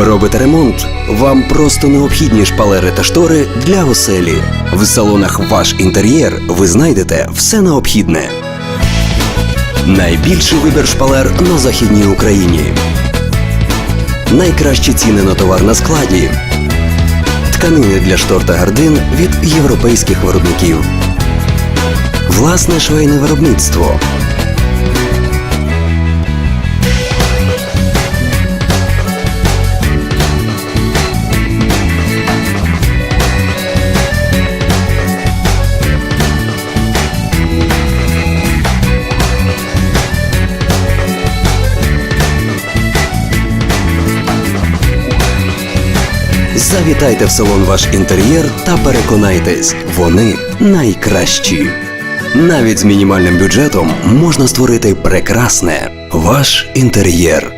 Робите ремонт? Вам просто необхідні шпалери та штори для оселі. В салонах ваш інтер'єр ви знайдете все необхідне. Найбільший вибір шпалер на Західній Україні. Найкращі ціни на товар на складі. Тканини для штор та гардин від європейських виробників. Власне швейне виробництво. Завітайте в салон ваш інтер'єр та переконайтесь, вони найкращі. Навіть з мінімальним бюджетом можна створити прекрасне ваш інтер'єр.